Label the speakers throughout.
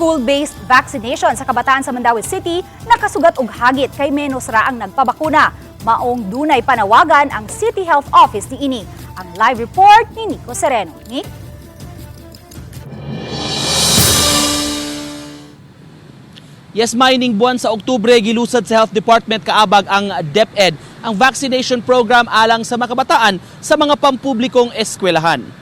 Speaker 1: School-based vaccination sa kabataan sa Mandawi City nakasugat og hagit kay menos ra ang nagpabakuna. Maong dunay panawagan ang City Health Office ni ini. Ang live report ni Nico Sereno. Nick?
Speaker 2: Yes, mining buwan sa Oktubre gilusad sa Health Department kaabag ang DepEd, ang vaccination program alang sa makabataan sa mga pampublikong eskwelahan.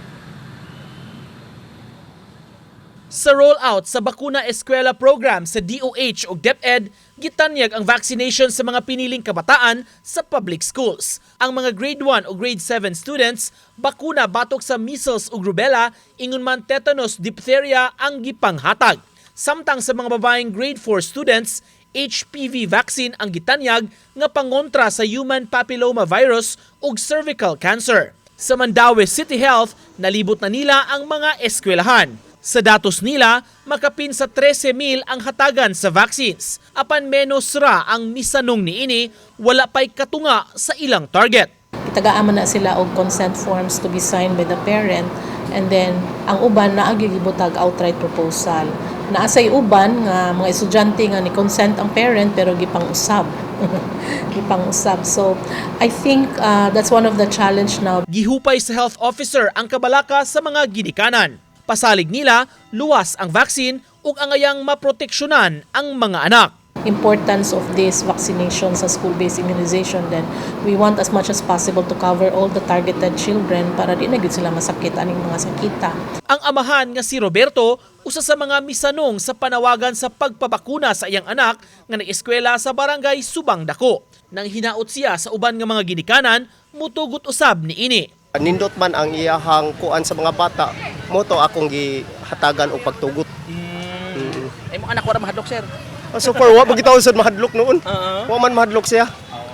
Speaker 2: Sa rollout sa Bakuna Eskwela Program sa DOH o DepEd, gitanyag ang vaccination sa mga piniling kabataan sa public schools. Ang mga grade 1 o grade 7 students, bakuna batok sa measles ug rubella, ingon man tetanus, diphtheria ang gipanghatag. Samtang sa mga babaeng grade 4 students, HPV vaccine ang gitanyag nga pangontra sa human papilloma virus ug cervical cancer. Sa Mandawi City Health, nalibot na nila ang mga eskwelahan. Sa datos nila, makapin sa 13,000 ang hatagan sa vaccines. Apan menos ra ang misanong niini, wala pa'y katunga sa ilang target.
Speaker 3: Itagaaman na sila og consent forms to be signed by the parent and then ang uban na gibutag outright proposal. Naasay uban nga mga estudyante nga ni consent ang parent pero gipang-usab. gipang-usab. So I think uh, that's one of the challenge now
Speaker 2: Gihupay sa health officer ang kabalaka sa mga ginikanan. Pasalig nila, luwas ang vaccine ug angayang maproteksyonan ang mga anak.
Speaker 3: importance of this vaccination sa school-based immunization then we want as much as possible to cover all the targeted children para di na gid sila masakit aning mga sakita.
Speaker 2: Ang amahan nga si Roberto, usa sa mga misanong sa panawagan sa pagpabakuna sa iyang anak nga nag-eskwela sa barangay Subang Dako. Nang hinaot siya sa uban nga mga ginikanan, mutugot usab ni ini.
Speaker 4: Nindot man ang iyahang kuan sa mga bata mo to akong gihatagan og pagtugot Mm.
Speaker 2: Ay mo anak wala mahadlok sir.
Speaker 4: Ah, so far wa bagitaw sad mahadlok noon
Speaker 2: Oo.
Speaker 4: wa man mahadlok siya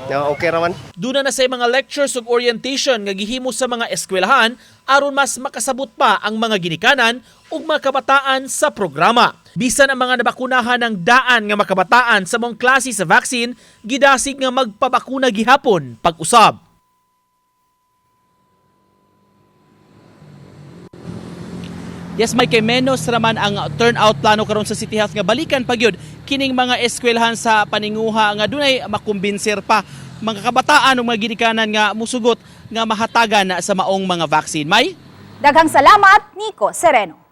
Speaker 4: yeah, okay ra man
Speaker 2: Duna na sa mga lectures ug orientation nga gihimo sa mga eskwelahan aron mas makasabot pa ang mga ginikanan ug mga kabataan sa programa. Bisan ang mga nabakunahan ng daan nga makabataan sa mong klase sa vaccine, gidasig nga magpabakuna gihapon pag-usab. Yes, may kay menos raman ang turnout plano karon sa City Health nga balikan pagyud kining mga eskwelahan sa paninguha nga dunay makumbinser pa mga kabataan ug mga ginikanan nga musugot nga mahatagan sa maong mga vaccine. May
Speaker 1: Daghang salamat, Nico Sereno.